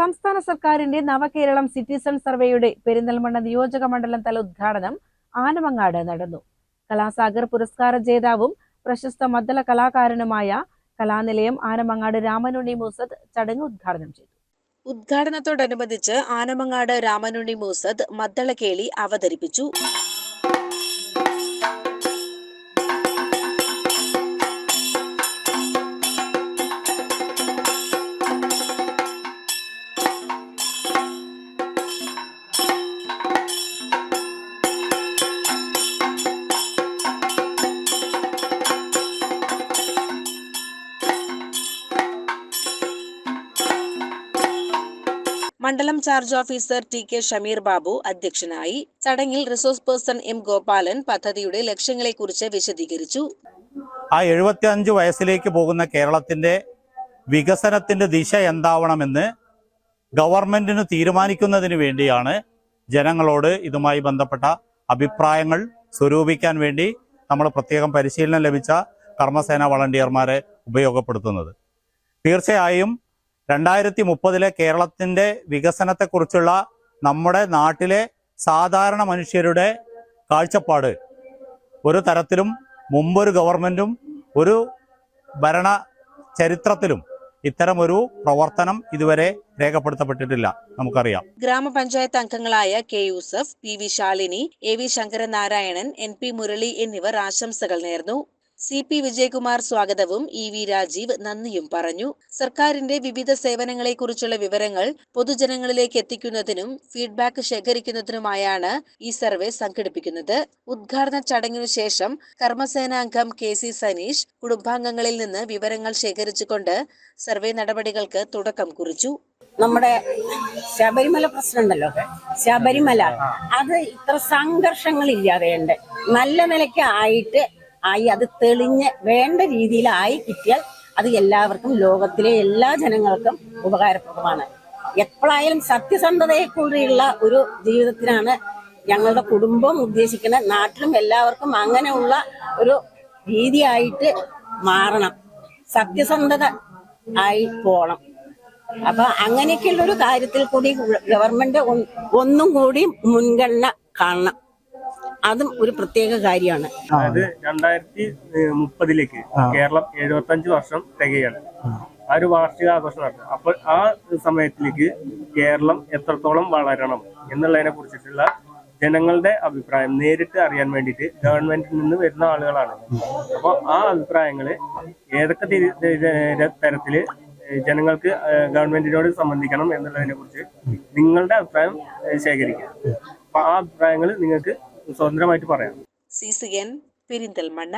സംസ്ഥാന സർക്കാരിന്റെ നവകേരളം സിറ്റിസൺ സർവേയുടെ പെരിന്തൽമണ്ണ നിയോജക മണ്ഡലം തല ഉദ്ഘാടനം ആനമങ്ങാട് നടന്നു. കലാസാഗർ പുരസ്കാര ജേതാവും പ്രശസ്ത മദ്ദല കലാകാരനുമായ കലാനിലയം ആനമങ്ങാട് രാമനുണ്ണി മൂസദ് ചടങ്ങ് ഉദ്ഘാടനം ചെയ്തു. ഉദ്ഘാടനത്തോടനുബന്ധിച്ച് ആനമങ്ങാട് രാമനുണ്ണി മൂസദ് മദ്ദളക്കേളി അവതരിപ്പിച്ചു. മണ്ഡലം charge officer T K Shameer Babu അധ്യക്ഷനായി ചടങ്ങിൽ റിസോഴ്സ് പേഴ്സൺ എം ഗോപാലൻ പദ്ധതിയുടെ ലക്ഷ്യങ്ങളെക്കുറിച്ച് വിശദീകരിച്ചു. ആ എഴുപത്തി അഞ്ച് വയസ്സിലേക്ക് പോകുന്ന കേരളത്തിന്റെ വികസനത്തിന്റെ ദിശ എന്താവണമെന്ന് ഗവൺമെന്റിന് തീരുമാനിക്കുന്നതിന് വേണ്ടിയാണ് ജനങ്ങളോട് ഇതുമായി ബന്ധപ്പെട്ട അഭിപ്രായങ്ങൾ സ്വരൂപിക്കാൻ വേണ്ടി നമ്മൾ പ്രത്യേകം പരിശീലനം ലഭിച്ച കർമ്മസേന വളണ്ടിയർമാരെ ഉപയോഗപ്പെടുത്തുന്നത്. തീർച്ചയായും രണ്ടായിരത്തി മുപ്പതിലെ കേരളത്തിന്റെ വികസനത്തെക്കുറിച്ചുള്ള നമ്മുടെ നാട്ടിലെ സാധാരണ മനുഷ്യരുടെ കാഴ്ചപ്പാട്. ഒരു തരത്തിലും മുമ്പൊരു ഗവൺമെന്റും ഒരു ഭരണ ചരിത്രത്തിലും ഇത്തരമൊരു പ്രവർത്തനം ഇതുവരെ രേഖപ്പെടുത്തപ്പെട്ടിട്ടില്ല. നമുക്കറിയാം. ഗ്രാമപഞ്ചായത്ത് അംഗങ്ങളായ K Yusuf P V Shalini A V Sankaranarayanan N P Murali എന്നിവർ ആശംസകൾ നേർന്നു. സി പി വിജയകുമാർ സ്വാഗതവും ഇ വി രാജീവ് നന്ദിയും പറഞ്ഞു. സർക്കാരിന്റെ വിവിധ സേവനങ്ങളെക്കുറിച്ചുള്ള വിവരങ്ങൾ പൊതുജനങ്ങളിലേക്ക് എത്തിക്കുന്നതിനും ഫീഡ്ബാക്ക് ശേഖരിക്കുന്നതിനുമായാണ് ഈ സർവേ സംഘടിപ്പിക്കുന്നത്. ഉദ്ഘാടന ചടങ്ങിനു ശേഷം കർമ്മസേനാംഗം കെ സി സനീഷ് കുടുംബാംഗങ്ങളിൽ നിന്ന് വിവരങ്ങൾ ശേഖരിച്ചുകൊണ്ട് സർവേ നടപടികൾക്ക് തുടക്കം കുറിച്ചു. നമ്മുടെ ശബരിമല പ്രശ്നമുണ്ടല്ലോ ശബരിമല. അത് ഇത്ര സംഘർഷങ്ങളില്ലാതെയുണ്ട്. നല്ല നിലയ്ക്ക് ആയിട്ട് ആയി അത് തെളിഞ്ഞ് വേണ്ട രീതിയിലായി കിട്ടിയാൽ അത് എല്ലാവർക്കും ലോകത്തിലെ എല്ലാ ജനങ്ങൾക്കും ഉപകാരപ്രദമാണ്. എപ്പോഴായാലും സത്യസന്ധതയെ കൂടിയുള്ള ഒരു ജീവിതത്തിനാണ് ഞങ്ങളുടെ കുടുംബം ഉദ്ദേശിക്കുന്നത്. നാട്ടിലും എല്ലാവർക്കും അങ്ങനെയുള്ള ഒരു രീതിയായിട്ട് മാറണം. സത്യസന്ധത ആയി പോണം. അപ്പൊ അങ്ങനെയൊക്കെയുള്ള ഒരു കാര്യത്തിൽ കൂടി ഗവൺമെന്റ് ഒന്നും കൂടി മുൻഗണന കാണണം. അതും ഒരു പ്രത്യേക കാര്യമാണ്. അതായത് രണ്ടായിരത്തി മുപ്പതിലേക്ക് കേരളം എഴുപത്തി അഞ്ച് വർഷം തികയാണ്. ആ. ഒരു വാർഷിക ആഘോഷം നടത്തുന്നത് അപ്പോൾ ആ സമയത്തിലേക്ക് കേരളം എത്രത്തോളം വളരണം എന്നുള്ളതിനെ കുറിച്ചിട്ടുള്ള ജനങ്ങളുടെ അഭിപ്രായം നേരിട്ട് അറിയാൻ വേണ്ടിയിട്ട് ഗവൺമെന്റിൽ നിന്ന് വരുന്ന ആളുകളാണ്. അപ്പോൾ ആ അഭിപ്രായങ്ങൾ ഏതൊക്കെ തിരി- തരത്തിൽ ജനങ്ങൾക്ക് ഗവൺമെന്റിനോട് സംബന്ധിക്കണം എന്നുള്ളതിനെ കുറിച്ച് നിങ്ങളുടെ അഭിപ്രായം ശേഖരിക്കുക. അപ്പൊ ആ അഭിപ്രായങ്ങൾ നിങ്ങൾക്ക് സ്വതന്ത്രമായിട്ട് പറയാം. C C N Perinthalmanna.